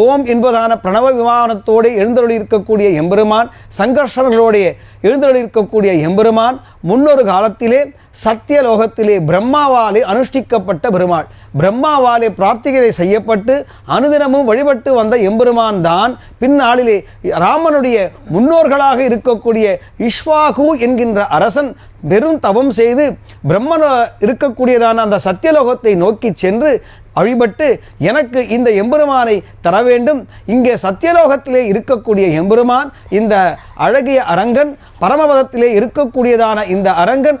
ஓம் என்பதான பிரணவ விமானத்தோடு எழுந்தருளி இருக்கக்கூடிய எம்பெருமான் சங்கர்ஷர்களோடைய எழுந்தருளி இருக்கக்கூடிய எம்பெருமான் முன்னொரு காலத்திலே சத்தியலோகத்திலே பிரம்மாவாலே அனுஷ்டிக்கப்பட்ட பெருமாள். பிரம்மாவாலே பிரார்த்திகளை செய்யப்பட்டு அனுதினமும் வழிபட்டு வந்த எம்பெருமான் தான் பின்னாளிலே ராமனுடைய முன்னோர்களாக இருக்கக்கூடிய இஷ்வாகு என்கின்ற அரசன் பெரும் தவம் செய்து பிரம்மன இருக்கக்கூடியதான அந்த சத்தியலோகத்தை நோக்கி சென்று வழிபட்டு எனக்கு இந்த எம்பெருமானை தர வேண்டும். இங்கே சத்தியலோகத்திலே இருக்கக்கூடிய எம்பெருமான் இந்த அழகிய அரங்கன் பரமபதத்திலே இருக்கக்கூடியதான இந்த அரங்கன்.